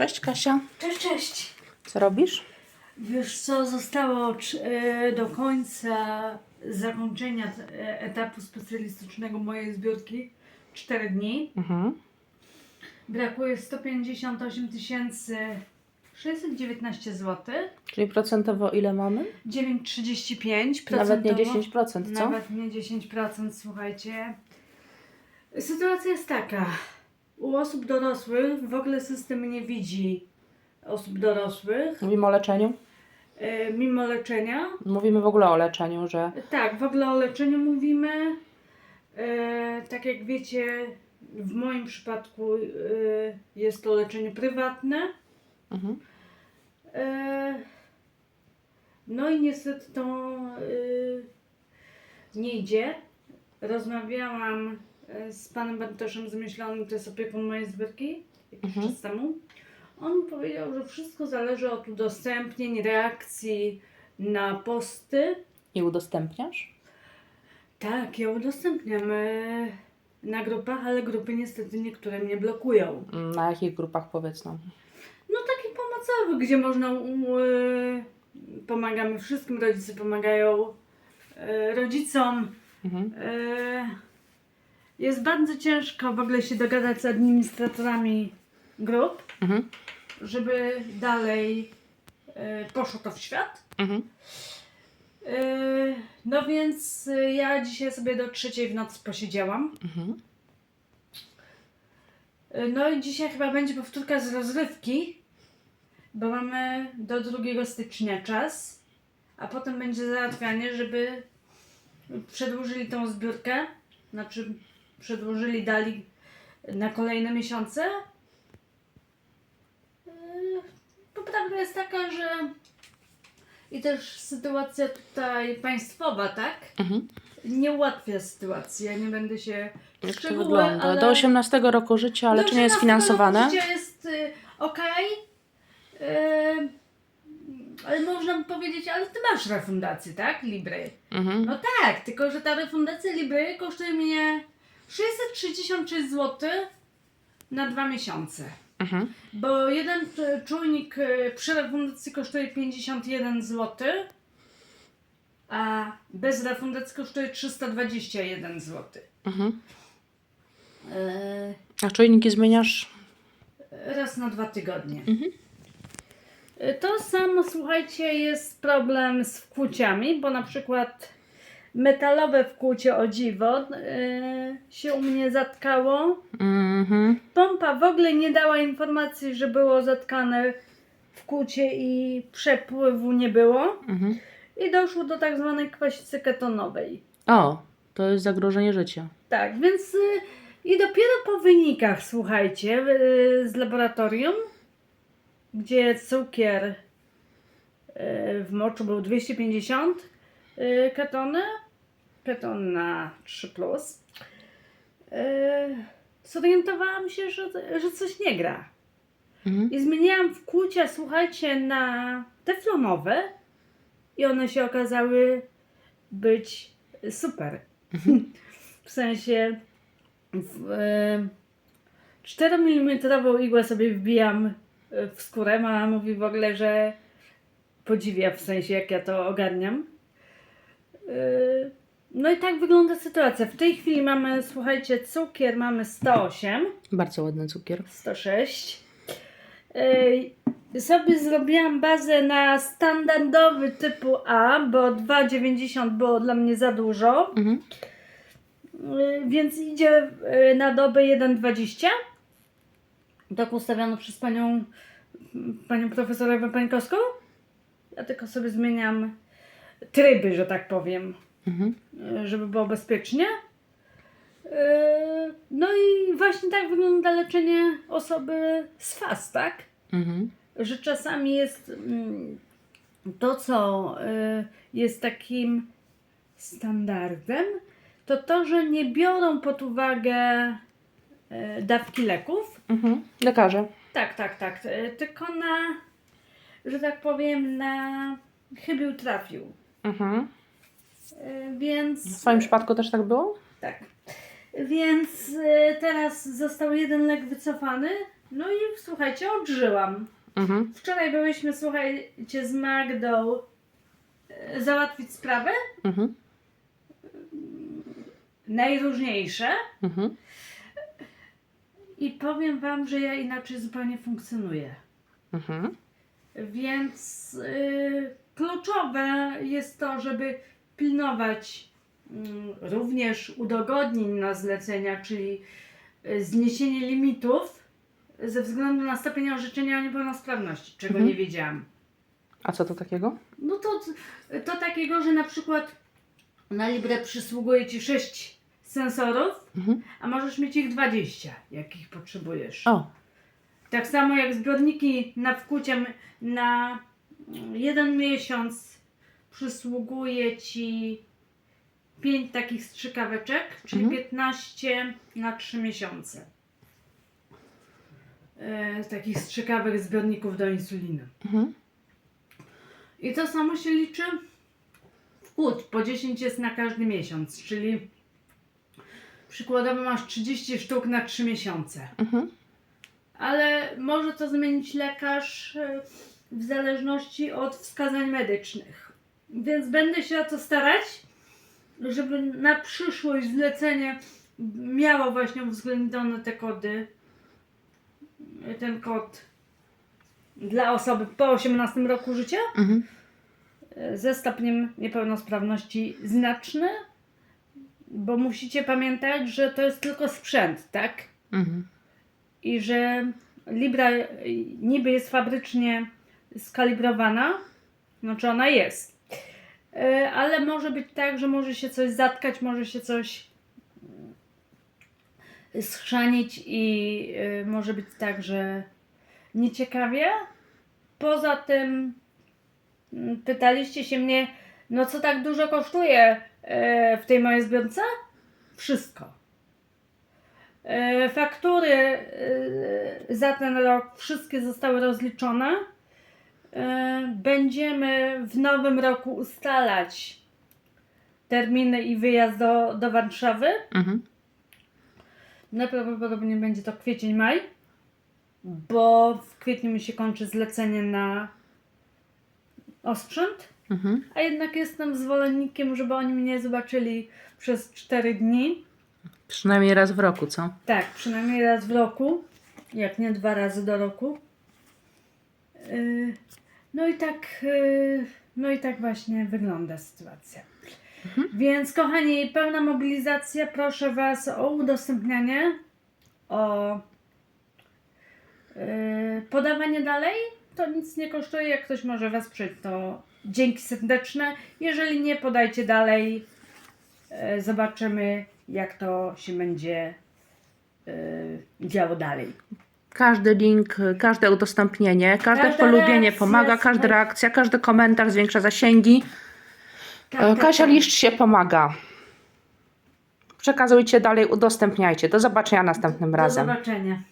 Cześć Kasia, Cześć, cześć. co robisz? Wiesz co, zostało e, do końca zakończenia e, etapu specjalistycznego mojej zbiórki 4 dni. Mhm. Brakuje 158 619 zł. Czyli procentowo ile mamy? 9,35%. Nawet nie 10%, co? Nawet nie 10%, słuchajcie. Sytuacja jest taka. U osób dorosłych w ogóle system nie widzi osób dorosłych, Mówimy o leczeniu? e, mimo leczenia. Mówimy w ogóle o leczeniu, że Tak, w ogóle o leczeniu mówimy. E, tak jak wiecie, w moim przypadku e, jest to leczenie prywatne. mhm. E, no i niestety to e, nie idzie. Rozmawiałam z panem Bartoszem Zmyślonym, to jest opiekun mojej zbiórki, jakiś Mhm. czas temu. On powiedział, że wszystko zależy od udostępnień, reakcji na posty. I udostępniasz? Tak, ja udostępniam e, na grupach, ale grupy niestety niektóre mnie blokują. Mm, Na jakich grupach powiedz nam? No takich pomocowych, gdzie można, e, pomagamy wszystkim, rodzice pomagają e, rodzicom. Mhm. E, jest bardzo ciężko w ogóle się dogadać z administratorami grup, Mhm. żeby dalej e, poszło to w świat. Mhm. E, no więc e, ja dzisiaj sobie do trzeciej w nocy posiedziałam. Mhm. No i dzisiaj chyba będzie powtórka z rozrywki, bo mamy do 2 stycznia czas, a potem będzie załatwianie, żeby przedłużyli tą zbiórkę, znaczy przedłużyli, dali na kolejne miesiące. Yy, Poprawda jest taka, że i też sytuacja tutaj państwowa, tak? Mhm. Nie ułatwia sytuacji. Ja nie będę się Jak to wygląda? ale... Do 18 roku życia leczenie jest 18 finansowane. roku Życia jest y, ok. Y, ale można by powiedzieć, ale ty masz refundację, tak? Libry. Mhm. No tak, tylko że ta refundacja Libry kosztuje mnie 636 zł na dwa miesiące. Mhm. Bo jeden czujnik y, przy refundacji kosztuje 51 zł, a bez refundacji kosztuje 321 zł. Mhm. Y, A czujniki zmieniasz? raz na dwa tygodnie. Mhm. Y, To samo, słuchajcie, jest problem z wkłuciami, bo na przykład metalowe wkłucie o dziwo y, się u mnie zatkało. Mhm. Pompa w ogóle nie dała informacji, że było zatkane wkłucie i przepływu nie było. Mhm. I doszło do tak zwanej kwasicy ketonowej. O, to jest zagrożenie życia. Tak, więc y, i dopiero po wynikach, słuchajcie, y, z laboratorium, gdzie cukier y, w moczu był 250 y, ketony, keton na 3+, plus, y, zorientowałam się, że, że coś nie gra. Mhm. I zmieniałam wkłucia, słuchajcie, na teflonowe i one się okazały być super. W sensie w, e, 4 mm igłę sobie wbijam e, w skórę. Mama mówi w ogóle, że podziwia w sensie jak ja to ogarniam. E, No i tak wygląda sytuacja. W tej chwili mamy, słuchajcie, cukier mamy 108. Bardzo ładny cukier. 106. Ej, Sobie zrobiłam bazę na standardowy typu A, bo 2,90 było dla mnie za dużo, Mhm. Więc idzie na dobę 1,20. Tak ustawiono przez panią, panią profesor Ewę Pańkowską. Ja tylko sobie zmieniam tryby, że tak powiem Mhm. żeby było bezpiecznie. E, No i właśnie tak wygląda leczenie osoby z FAS, tak? Mhm. Że czasami jest mm, to, co e, jest takim standardem, to to, że nie biorą pod uwagę e, dawki leków. Mhm. Lekarze. Tak, tak, tak. Tylko na, że tak powiem, na chybił trafił. Mhm. E, Więc. W Twoim przypadku też tak było? Tak. Więc y, teraz został jeden lek wycofany. No i słuchajcie, odżyłam. Mhm. Wczoraj byłyśmy, słuchajcie, z Magdą y, załatwić sprawy Mhm. najróżniejsze. Mhm. I powiem Wam, że ja inaczej zupełnie funkcjonuję. Mhm. Więc y, kluczowe jest to, żeby pilnować mm, również udogodnień na zlecenia, czyli y, zniesienie limitów ze względu na stopień orzeczenia o niepełnosprawności, czego Mhm. nie wiedziałam. A co to takiego? No to, to takiego, że na przykład na Libre przysługuje Ci 6 sensorów, Mhm. a możesz mieć ich 20, jakich potrzebujesz. O. Tak samo jak zbiorniki na wkłucie na mm, jeden miesiąc przysługuje Ci 5 takich strzykaweczek, czyli Mhm. 15 na 3 miesiące. E, takich strzykawek zbiorników do insuliny. Mhm. I to samo się liczy wkłód. Po 10 jest na każdy miesiąc, czyli przykładowo masz 30 sztuk na 3 miesiące. Mhm. Ale może to zmienić lekarz e, w zależności od wskazań medycznych. Więc będę się o to starać, żeby na przyszłość zlecenie miało właśnie uwzględnione te kody. Ten kod dla osoby po 18 roku życia Mhm. ze stopniem niepełnosprawności znaczny, bo musicie pamiętać, że to jest tylko sprzęt, tak? Mhm. i że Libra niby jest fabrycznie skalibrowana, znaczy ona jest, ale może być tak, że może się coś zatkać, może się coś y, schrzanić i y, może być tak, że nieciekawie. Poza tym mm, pytaliście się mnie, no co tak dużo kosztuje y, w tej mojej zbiorce? Wszystko. E, Faktury e, za ten rok wszystkie zostały rozliczone. E, Będziemy w nowym roku ustalać terminy i wyjazd do, do Warszawy. Mhm. Najprawdopodobniej będzie to kwiecień, maj, bo w kwietniu mi się kończy zlecenie na osprzęt. Mhm. A jednak jestem zwolennikiem, żeby oni mnie zobaczyli przez 4 dni. Przynajmniej raz w roku, co? Tak, przynajmniej raz w roku, jak nie dwa razy do roku. Yy, No i tak, yy, no i tak właśnie wygląda sytuacja. Więc kochani, pełna mobilizacja. Proszę Was o udostępnianie, o yy, podawanie dalej. To nic nie kosztuje. Jak ktoś może wesprzeć, to dzięki serdeczne. Jeżeli nie, podajcie dalej. Yy, Zobaczymy, jak to się będzie yy, działo dalej. Każdy link, każde udostępnienie, każde Każda polubienie reakcja, pomaga, każda słuchaj. reakcja, każdy komentarz zwiększa zasięgi. Tak, E, tak, Kasia tak. Liszcz się pomaga. Przekazujcie dalej, udostępniajcie. Do zobaczenia następnym Do razem. zobaczenia.